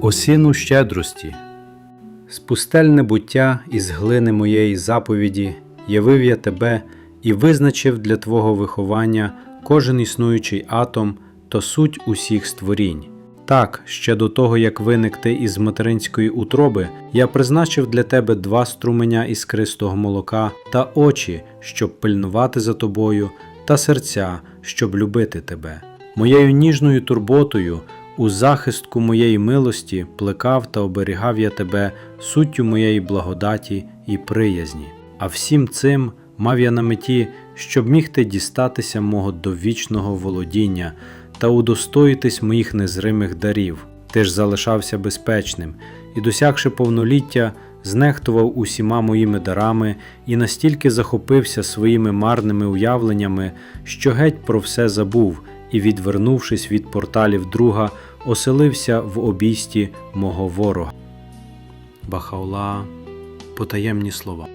О сину щедрості, спустельне буття із глини моєї заповіді явив я тебе і визначив для твого виховання кожен існуючий атом та суть усіх створінь. Так, ще до того, як виник ти із материнської утроби, я призначив для тебе два струменя іскристого молока та очі, щоб пильнувати за тобою, та серця, щоб любити тебе. Моєю ніжною турботою у захистку моєї милості плекав та оберігав я тебе суттю моєї благодаті і приязні. А всім цим мав я на меті, щоб міг ти дістатися мого довічного володіння та удостоїтись моїх незримих дарів. Ти ж залишався безпечним і, досягши повноліття, знехтував усіма моїми дарами і настільки захопився своїми марними уявленнями, що геть про все забув і, відвернувшись від порталів друга, оселився в обійсті мого ворога. Бахаула потаємні слова.